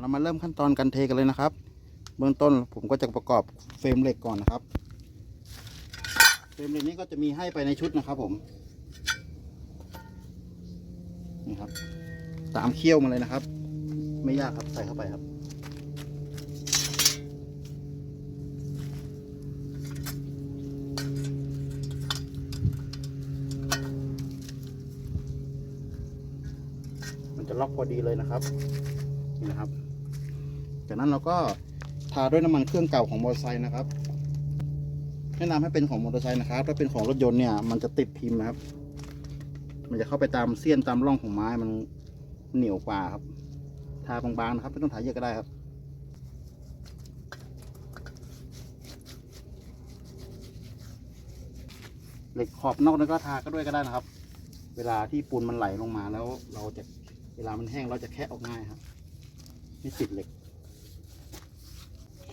เรามาเริ่มขั้นตอนการเทกันเลยนะครับ เบื้องต้นผมก็จะประกอบเฟรมเหล็กก่อนนะครับ เฟรมเหล็กนี้ก็จะมีให้ไปในชุดนะครับผม นี่ครับ ตามเขี้ยวมาเลยนะครับ ไม่ยากครับใส่เข้าไปครับมันจะล็อกพอดีเลยนะครับนี่นะครับ จากนั้นเราก็ทาด้วยน้ำมันเครื่องเก่าของมอเตอร์ไซค์นะครับแนะนำให้เป็นของมอเตอร์ไซค์นะครับถ้าเป็นของรถยนต์เนี่ยมันจะติดพิมพ์นะครับ มันจะเข้าไปตามเสี้ยนตามร่องของไม้มันเหนียวกว่าครับ ทาบางๆนะครับไม่ต้องทาเยอะก็ได้ครับเหล็กขอบนอกนั้นก็ทาก็ด้วยก็ได้นะครับ เวลาที่ปูนมันไหลลงมาแล้วเราจะเวลามันแห้งเราจะแคะออกง่ายครับไม่ติดเหล็ก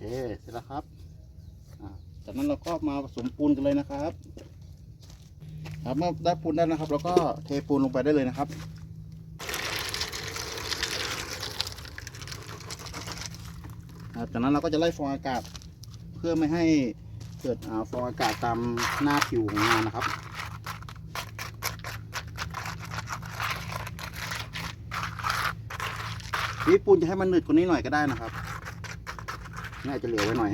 เสร็จแล้วครับจากนั้นเราก็มาผสมปูนกันเลยนะครับครับเมื่อได้ปูนได้นะครับ เราก็เทปูนลงไปได้เลยนะครับจากนั้นเราก็จะไล่ฟองอากาศ เพื่อไม่ให้เกิดฟองอากาศตามหน้าผิวของงานนะครับนี่ปูนจะให้มันหนืดกว่านี้หน่อยก็ได้นะครับ น่จะเหลือไว้หน่อย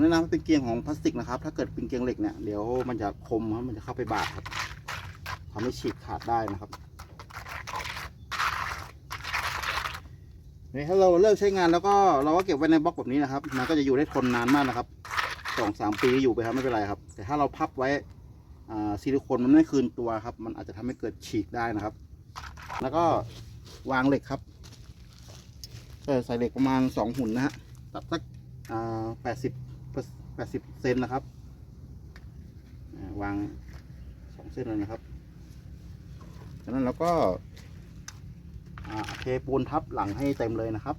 แนะนำเป็นเกียงของพลาสติกนะครับ ถ้าเกิดเป็นเกียงเหล็กเนี่ยเดี๋ยวมันจะคมครับมันจะเข้าไปบาดครับทำให้ฉีกขาดได้นะครับนี่ถ้าเราเลิกใช้งานแล้วก็เราก็เก็บไว้ในบล็อกแบบนี้นะครับ มันก็จะอยู่ได้ทนนานมากนะครับสองสามปีอยู่ไปครับไม่เป็นไรครับ แต่ถ้าเราพับไว้ซิลิโคนมันไม่คืนตัวครับ มันอาจจะทำให้เกิดฉีกได้นะครับ แล้วก็ วางเหล็กครับใส่เหล็กประมาณสองหุ่นนะฮะตัดสักแปดสิบแปดสิบเซนนะครับ วางสองเส้นเลยนะครับจากนั้นเราก็าเทปูนทับหลังให้เต็มเลยนะครับ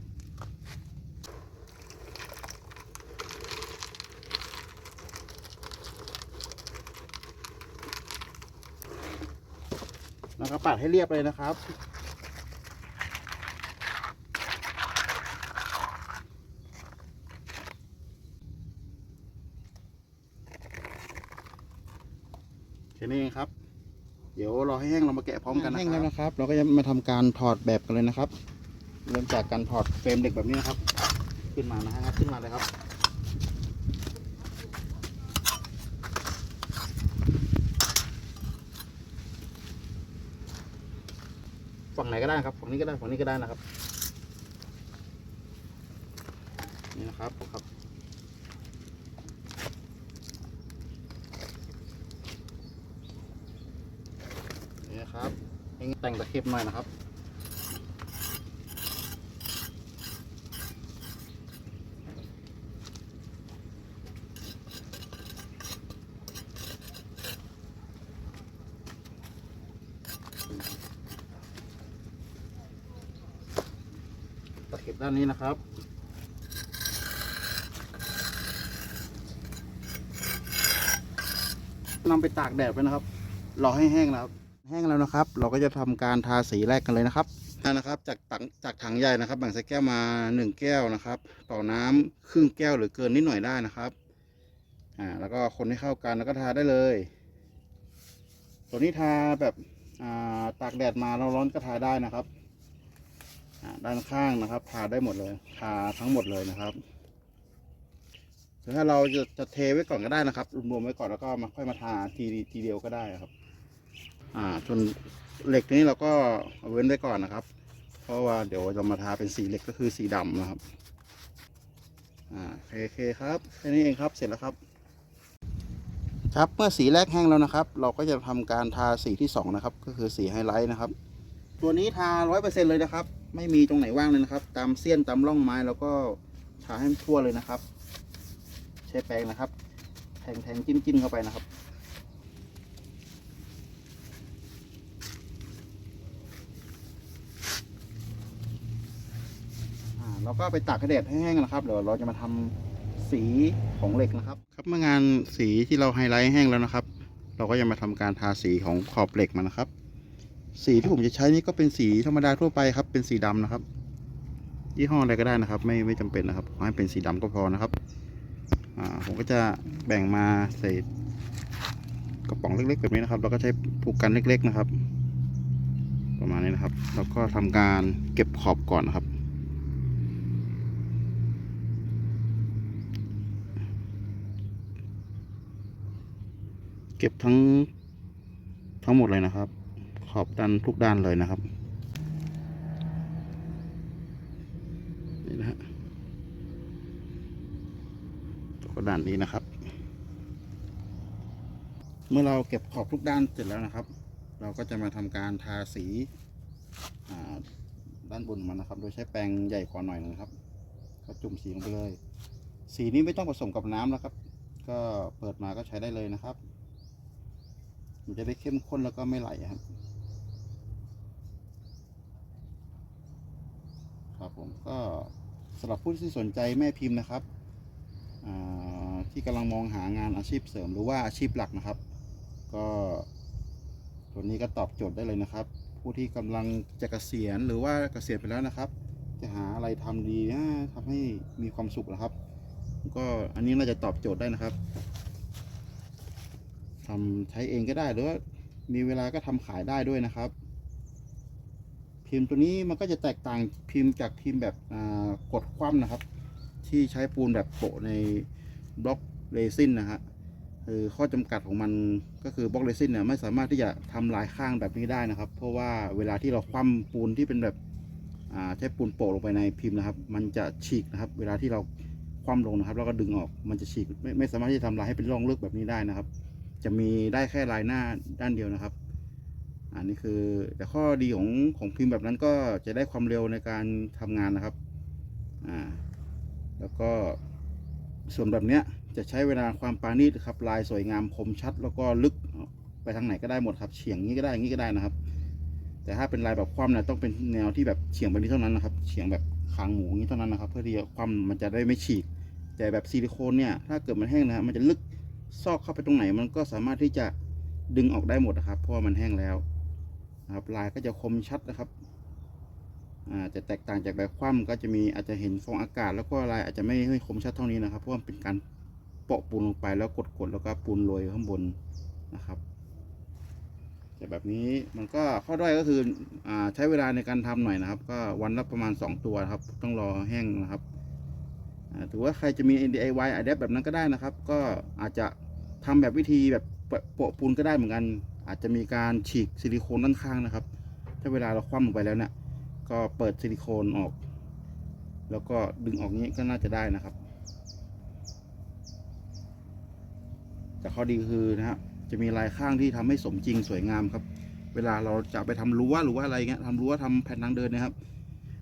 แล้วก็ปัดให้เรียบเลยนะครับ ค่นี้เองครับ เดี๋ยวรอให้แห้งเรามาแกะพร้อมกันนะครับแห้งแล้วนะครับ เราก็จะมาทำการถอดแบบกันเลยนะครับ เริ่มจากการถอดเฟรมเหล็กแบบนี้นะครับ ขึ้นมานะฮะขึ้นมาเลยครับฝั่งไหนก็ได้ครับฝั่งนี้ก็ได้ฝั่งนี้ก็ได้นะครับ นี่นะครับครับ นี่นะครับให้แต่งตะเข็บหน่อยนะครับ ตะเข็บด้านนี้นะครับนำไปตากแดดไว้นะครับ รอให้แห้งนะครับ แห้งแล้วนะครับ เราก็จะทำการทาสีแรกกันเลยนะครับนั่นนะครับ จากถังจากถังใหญ่นะครับแบ่งใส่แก้วมาหนึ่งแก้วนะครับ ต่อน้ำครึ่งแก้วหรือเกินนิดหน่อยได้นะครับอ่าแล้วก็คนให้เข้ากันแล้วก็ทาได้เลย ตัวนี้ทาแบบอ่าตากแดดมาเราร้อนก็ทาได้นะครับอ่าด้านข้างนะครับ ทาได้หมดเลยทาทั้งหมดเลยนะครับถ้าเราจะจะเทไว้ก่อนก็ได้นะครับรวมๆไว้ก่อนแล้วก็มาค่อยมาทาทีทีเดียวก็ได้ครับ อ่าส่วนเหล็กนี้เราก็เอาเว้นไว้ก่อนนะครับ เพราะว่าเดี๋ยวจะมาทาเป็นสีเหล็กก็คือสีดำนะครับอ่าโอเคครับแค่นี้เองครับเสร็จแล้วครับ ครับเมื่อสีแรกแห้งแล้วนะครับ เราก็จะทำการทาสีที่สองนะครับก็คือสีไฮไลท์นะครับ ตัวนี้ทาร้อยเปอร์เซ็นเลยนะครับ ไม่มีตรงไหนว่างเลยนะครับ ตามเสี้ยนตามร่องไม้แล้วก็ทาให้ทั่วเลยนะครับ ใช้แปรงนะครับแทงแทงจิ้มจิ้มเข้าไปนะครับ เราก็ไปตากกระเด็ดให้แห้งนะครับเดี๋ยวเราจะมาทำสีของเหล็กนะครับ ครับเมื่องานสีที่เราไฮไลท์แห้งแล้วนะครับ เราก็จะมาทำการทาสีของขอบเหล็กมันนะครับ สีที่ผมจะใช้นี่ก็เป็นสีธรรมดาทั่วไปครับ เป็นสีดำนะครับ ยี่ห้ออะไรก็ได้นะครับ ไม่ไม่จำเป็นนะครับขอให้เป็นสีดำก็พอนะครับอ่าผมก็จะแบ่งมาใส่กระป๋องเล็กๆแบบนี้นะครับ เราก็ใช้ผูกกันเล็ก ๆนะครับ ประมาณนี้นะครับ แล้วก็ทำการเก็บขอบก่อนนะครับ เก็บทั้งทั้งหมดเลยนะครับ ขอบด้านทุกด้านเลยนะครับนี่นะฮะก็ด้านนี้นะครับ เมื่อเราเก็บขอบทุกด้านเสร็จแล้วนะครับ เราก็จะมาทำการทาสีด้านบนมันนะครับ โดยใช้แปรงใหญ่กว่าหน่อยนะครับ ก็จุ่มสีลงไปเลย สีนี้ไม่ต้องผสมกับน้ำนะครับ ก็เปิดมาก็ใช้ได้เลยนะครับ มันจะได้เข้มข้นแล้วก็ไม่ไหลครับ ครับผมก็สำหรับผู้ที่สนใจแม่พิมพ์นะครับ ที่กำลังมองหางานอาชีพเสริมหรือว่าอาชีพหลักนะครับ ก็ตัวนี้ก็ตอบโจทย์ได้เลยนะครับ ผู้ที่กำลังจะเกษียณหรือว่าเกษียณไปแล้วนะครับ จะหาอะไรทำดีทำให้มีความสุขนะครับ ก็อันนี้น่าจะตอบโจทย์ได้นะครับ ทำใช้เองก็ได้หรือว่ามีเวลาก็ทำขายได้ด้วยนะครับ พิมพ์ตัวนี้มันก็จะแตกต่างพิมพ์จากพิมพ์แบบกดคว่ำนะครับ ที่ใช้ปูนแบบโปะในบล็อกเรซินนะฮะคือข้อจำกัดของมันก็คือบล็อกเรซินเนี่ยไม่สามารถที่จะทำลายข้างแบบนี้ได้นะครับ เพราะว่าเวลาที่เราคว่ำปูนที่เป็นแบบใช้ปูนโปะลงไปในพิมพ์นะครับ มันจะฉีกนะครับ เวลาที่เราคว่ำลงนะครับ แล้วก็ดึงออกมันจะฉีกไม่ไม่สามารถที่จะทำลายให้เป็นร่องลึกแบบนี้ได้นะครับ จะมีได้แค่ลายหน้าด้านเดียวนะครับ อันนี้คือแต่ข้อดีของของพิมพ์แบบนั้นก็จะได้ความเร็วในการทำงานนะครับ อ่า แล้วก็ส่วนแบบเนี้ยจะใช้เวลาความปาณีตครับ ลายสวยงามคมชัด แล้วก็ลึกไปทางไหนก็ได้หมดครับเฉียงนี้ก็ได้อย่างนี้ก็ได้นะครับ แต่ถ้าเป็นลายแบบคว่ำนะต้องเป็นแนวที่แบบเฉียงไปนี้เท่านั้นนะครับเฉียงแบบคางหมูอย่างนี้เท่านั้นนะครับ เพื่อที่คว่ำมันจะได้ไม่ฉีก แต่แบบซิลิโคนเนี่ยถ้าเกิดมันแห้งนะฮะมันจะลึก ซอกเข้าไปตรงไหนมันก็สามารถที่จะดึงออกได้หมดนะครับ เพราะว่ามันแห้งแล้วนะครับลายก็จะคมชัดนะครับอาจะแตกต่างจากแบบคว่ำก็จะมีอาจจะเห็นฟองอากาศ แล้วก็ลายอาจจะไม่ไม่คมชัดเท่านี้นะครับ เพราะมันเป็นการเปาะปูนลงไปแล้วกดๆแล้วก็ปูนโรยข้างบนนะครับแต่แบบนี้มันก็ข้อด้อยก็คืออ่าใช้เวลาในการทำหน่อยนะครับ ก็วันละประมาณ 2 ตัวครับ ต้องรอแห้งนะครับถือว่าใครจะมี DIY adapt แบบนั้นก็ได้นะครับ ก็อาจจะ ทำแบบวิธีแบบโปะปูนก็ได้เหมือนกัน อาจจะมีการฉีกซิลิโคนด้านข้างนะครับ ถ้าเวลาเราคว่ำลงไปแล้วเนี่ยก็เปิดซิลิโคนออก แล้วก็ดึงออกนี้ก็น่าจะได้นะครับ แต่ข้อดีคือนะฮะจะมีลายข้างที่ทำให้สมจริงสวยงามครับ เวลาเราจะไปทำรั้วหรือว่าอะไรเงี้ยทำรั้วทำแผ่นทางเดินนะครับ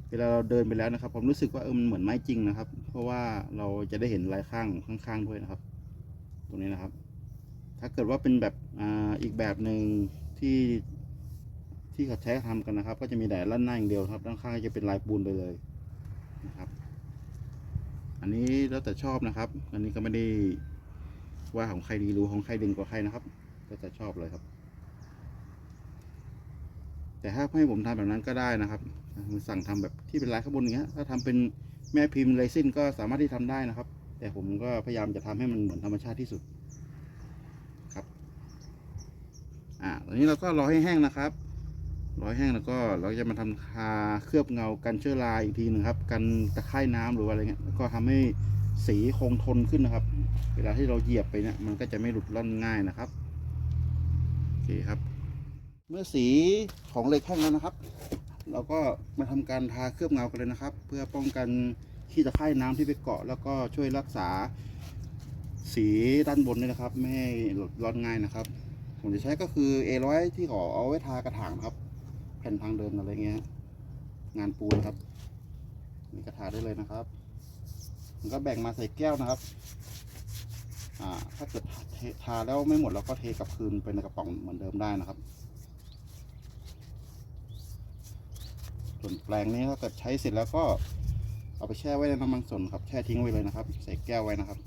เวลาเราเดินไปแล้วนะครับผมรู้สึกว่าเออมันเหมือนไม้จริงนะครับ เพราะว่าเราจะได้เห็นลายข้างข้างๆด้วยนะครับ ตรงนี้นะครับ ถ้าเกิดว่าเป็นแบบออีกแบบหนึ่งที่ที่เขาใช้ทำกันนะครับ ก็จะมีแต่ด้านหน้าอย่างเดียวครับ ด้านข้างจะเป็นลายปูนไปเลยนะครับ อันนี้แล้วแต่ชอบนะครับ อันนี้ก็ไม่ได้ว่าของใครดีรือของใครดึงกว่าใครนะครับก็จะชอบเลยครับ แต่ถ้าให้ผมทำแบบนั้นก็ได้นะครับมันสั่งทำแบบที่เป็นลายข้างบนอย่างเงี้ย ถ้าทำเป็นแม่พิมพ์เรซินก็สามารถที่ทำได้นะครับ แต่ผมก็พยายามจะทำให้มันเหมือนธรรมชาติที่สุดครับ อ่า ตอนนี้เราก็รอให้แห้งนะครับรอให้แห้งแล้วก็เราจะมาทำทาเคลือบเงากันเชื้อราอีกทีหนึ่งครับ กันตะไคร่น้ำหรือว่าอะไรเงี้ยแล้วก็ทำให้สีคงทนขึ้นนะครับ เวลาที่เราเหยียบไปเนี่ยมันก็จะไม่หลุดร่อนง่ายนะครับโอเคครับ เมื่อสีของเหล็กแห้งแล้วนะครับ เราก็มาทำการทาเคลือบเงากันเลยนะครับ เพื่อป้องกันขี้ตะไคร่น้ำที่ไปเกาะ แล้วก็ช่วยรักษาสีด้านบนนี่นะครับ ไม่ให้ร้อนง่ายนะครับ ผมจะใช้ก็คือ A100 ที่ขอเอาไว้ทากระถางครับ แผ่นทางเดินอะไรเงี้ย งานปูนครับนี่กระถาได้เลยนะครับมันก็แบ่งมาใส่แก้วนะครับอ่าถ้าเกิดททาแล้วไม่หมดเราก็เทกลับคืนไปในกระป๋องเหมือนเดิมได้นะครับ ส่วนแปลงนี้ถ้าเกิดใช้เสร็จแล้วก็เอาไปแช่ไว้ในน้ำมันสนครับ แช่ทิ้งไว้เลยนะครับ ใส่แก้วไว้นะครับ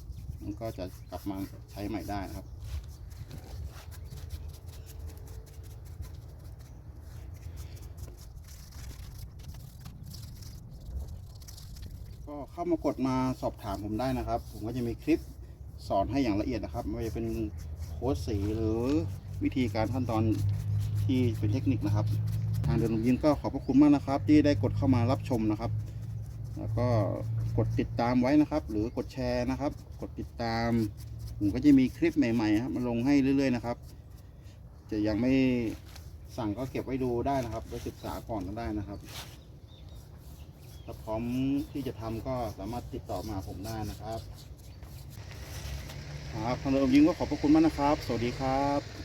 มันก็จะกลับมาใช้ใหม่ได้นะครับ เข้ามากดมาสอบถามผมได้นะครับ ผมก็จะมีคลิปสอนให้อย่างละเอียดนะครับไม่ว่าจะเป็นโค้ดสีหรือวิธีการขั้นตอนที่เป็นเทคนิคนะครับ ทางเดินลมยินก็ขอบพระคุณมากนะครับ ที่ได้กดเข้ามารับชมนะครับ แล้วก็กดติดตามไว้นะครับ หรือกดแชร์นะครับ กดติดตาม ผมก็จะมีคลิปใหม่ๆครับมาลงให้เรื่อย ๆ นะครับ จะยังไม่สั่งก็เก็บไว้ดูได้นะครับไว้ศึกษาก่อนก็ได้นะครับ ถ้าพร้อมที่จะทำก็สามารถติดต่อมาผมได้นะครับ ครับทางเรือยิงก็ขอบพระคุณมากนะครับ สวัสดีครับ